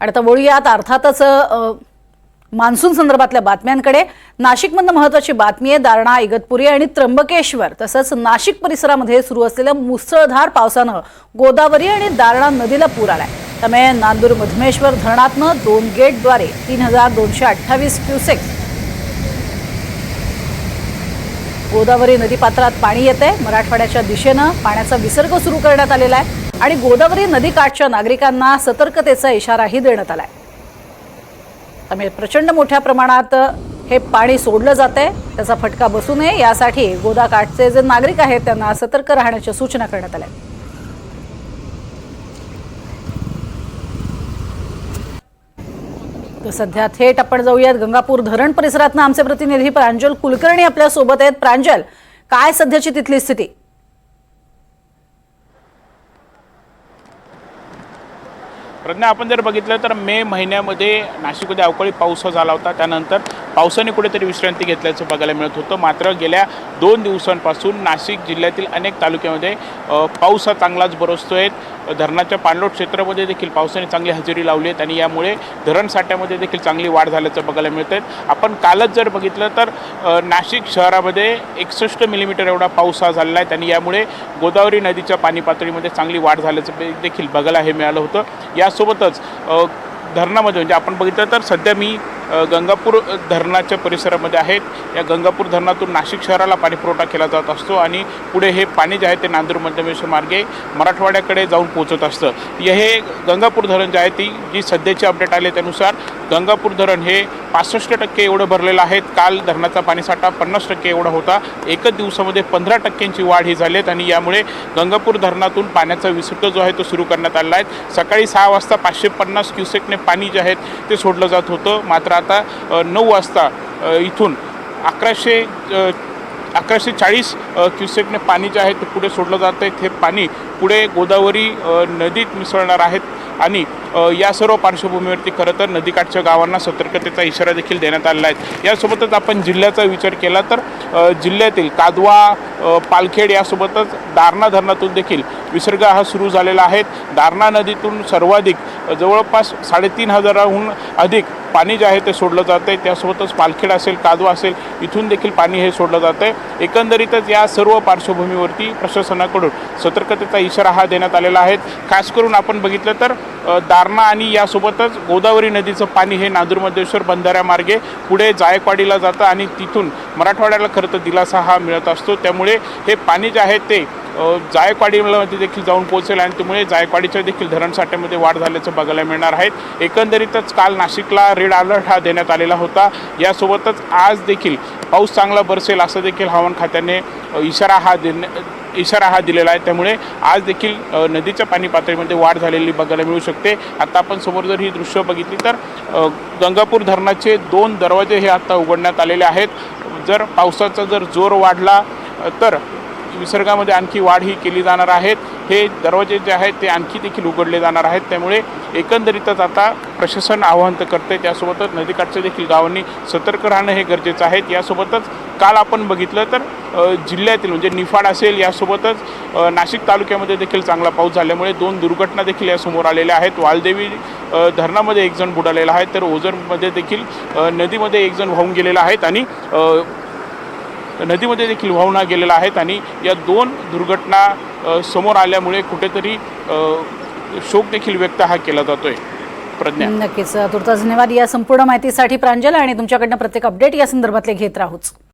आणि आता वळूयात अर्थातच मान्सून संदर्भातल्या बातम्यांकडे. नाशिकमधनं महत्वाची बातमी आहे दारणा इगतपुरी आणि त्र्यंबकेश्वर. तसंच नाशिक परिसरामध्ये सुरू असलेल्या मुसळधार पावसानं गोदावरी आणि दारणा नदीला पूर आलाय. त्यामुळे नांदूर मधमेश्वर धरणातनं दोन गेटद्वारे तीन हजार दोनशे अठ्ठावीस क्युसेक गोदावरी नदीपात्रात पाणी येते मराठवाड्याच्या दिशेनं पाण्याचा विसर्ग सुरू करण्यात आलेला आहे. आणि गोदावरी नदीकाठच्या नागरिकांना सतर्कतेचा इशाराही देण्यात आलाय. त्यामुळे प्रचंड मोठ्या प्रमाणात हे पाणी सोडलं जात आहे त्याचा फटका बसू नये. यासाठी गोदाकाठचे जे नागरिक आहेत त्यांना सतर्क राहण्याच्या सूचना करण्यात आल्या. आहेत. तर सध्या थेट आपण जाऊयात गंगापूर धरण परिसरातनं आमचे प्रतिनिधी प्रांजल कुलकर्णी आपल्यासोबत आहेत. प्रांजल काय सध्याची तिथली स्थिती? प्रज्ञा आपण जर बघितलं तर मे महिन्यामध्ये नाशिकमध्ये अवकाळी पाऊस झाला होता. त्यानंतर पावसाने कुठेतरी विश्रांती घेतल्याचं बघायला मिळत होतं. मात्र गेल्या दोन दिवसांपासून नाशिक जिल्ह्यातील अनेक तालुक्यामध्ये पाऊस हा चांगलाच बरसतोय. धरणाच्या पाणलोट क्षेत्रामध्ये देखील पावसाने चांगली हजेरी लावली आहे आणि यामुळे धरण साठ्यामध्ये देखील चांगली वाढ झाल्याचं बघायला मिळत आहे आपण कालच जर बघितलं तर नाशिक शहरामध्ये एकसष्ट मिलीमीटर एवढा पाऊस हा झालेला आहे. आणि यामुळे गोदावरी नदीच्या पाणी पातळीमध्ये चांगली वाढ झाल्याचं देखील बघायला हे मिळालं होतं. यासोबतच धरणामध्ये म्हणजे आपण बघितलं तर सध्या मी गंगापूर धरणाच्या परिसरामध्ये आहेत. या गंगापूर धरणातून नाशिक शहराला पाणीपुरवठा केला जात असतो आणि पुढे हे पाणी जे आहे ते नांदूर मध्यमेश्वर मार्गे मराठवाड्याकडे जाऊन पोहोचत असतं. हे गंगापूर धरण जे आहे ती जी सध्याची अपडेट आले त्यानुसार गंगापूर धरण हे पासष्ट टक्के एवढं भरलेलं आहे. काल धरणाचा पाणीसाठा पन्नास टक्के एवढा होता. एकच दिवसामध्ये पंधरा टक्क्यांची वाढ ही झाली आहे आणि यामुळे गंगापूर धरणातून पाण्याचा विसर्ग जो आहे तो सुरू करण्यात आलेला आहे. सकाळी सहा वाजता पाचशे पन्नास क्युसेकने पाणी जे आहे ते सोडलं जात होतं. मात्र आता नऊ वाजता इथून. अकराशे अकराशे चाळीस क्युसेकने पाणी जे आहे ते पुढे सोडलं जातं आहे ते पाणी पुढे गोदावरी नदीत मिसळणार आहेत आणि या सर्व पार्श्वभूमीवरती खरं तर नदीकाठच्या गावांना सतर्कतेचा इशारा देखील देण्यात आलेला आहे. यासोबतच आपण जिल्ह्याचा विचार केला तर जिल्ह्यातील कादवा पालखेड यासोबतच दारणा धरणातून देखील विसर्ग हा सुरू झालेला आहे. दारणा नदीतून सर्वाधिक जवळपास साडेतीन हजाराहून अधिक पाणी जे आहे ते सोडलं जातं आहे त्यासोबतच पालखेड असेल कादवा असेल इथून देखील पाणी हे सोडलं जातं आहे एकंदरीतच या सर्व पार्श्वभूमीवरती प्रशासनाकडून सतर्कतेचा इशारा हा देण्यात आलेला आहे. खास करून आपण बघितलं तर दारणा आणि यासोबतच गोदावरी नदीचं पाणी हे नांदूरमध्येश्वर बंधाऱ्यामार्गे पुढे जायकवाडीला जातं आणि तिथून मराठवाड्याला खरं तर दिलासा हा मिळत असतो. त्यामुळे हे पाणी जे आहे ते जायकवाडीमध्ये देखील जाऊन पोहोचेल आणि त्यामुळे जायकवाडीच्या देखील धरणसाठ्यामध्ये वाढ झाल्याचं बघायला मिळणार आहेत एकंदरीतच काल नाशिकला रेड अलर्ट हा देण्यात आलेला होता. यासोबतच आज देखील पाऊस चांगला बरसेल असं देखील हवामान खात्याने इशारा हा देणे इशारा हा दिलेला आहे. त्यामुळे आज देखील नदीच्या पाणी पातळीमध्ये वाढ झालेली बघायला मिळू शकते. आता आपण समोर जर ही दृश्य बघितली तर गंगापूर धरणाचे दोन दरवाजे हे आता उघडण्यात आलेले आहेत. जर पावसाचा जर जोर वाढला तर विसर्गामध्ये आणखी वाढ ही केली जाणार आहेत हे दरवाजे जे आहेत ते आणखी देखील उघडले जाणार आहेत. त्यामुळे एकंदरीतच आता प्रशासन आवाहन तर करते त्यासोबतच नदीकाठच्या देखील गावांनी सतर्क राहणं हे गरजेचं आहे. यासोबतच काल आपण बघितलं तर जिल्ह्यातील म्हणजे निफाड असेल यासोबतच नाशिक तालुक्यामध्ये देखील चांगला पाऊस झाल्यामुळे दोन दुर्घटना देखील यासमोर आलेल्या आहेत. वालदेवी धरणामध्ये एक जण बुडालेला आहे. तर ओझरमध्ये देखील नदीमध्ये एक जण वाहून गेलेला आहेत आणि नदीमध्ये देखील वाहून गेलेला आहेत आणि या दोन दुर्घटना समोर आल्यामुळे कुठेतरी शोक देखील व्यक्त हा केला जातोय. प्रज्ञा. नक्कीच. तुर्तास धन्यवाद. या संपूर्ण माहितीसाठी प्रांजल आणि तुमच्याकडनं प्रत्येक अपडेट या संदर्भातले घेत राहूच.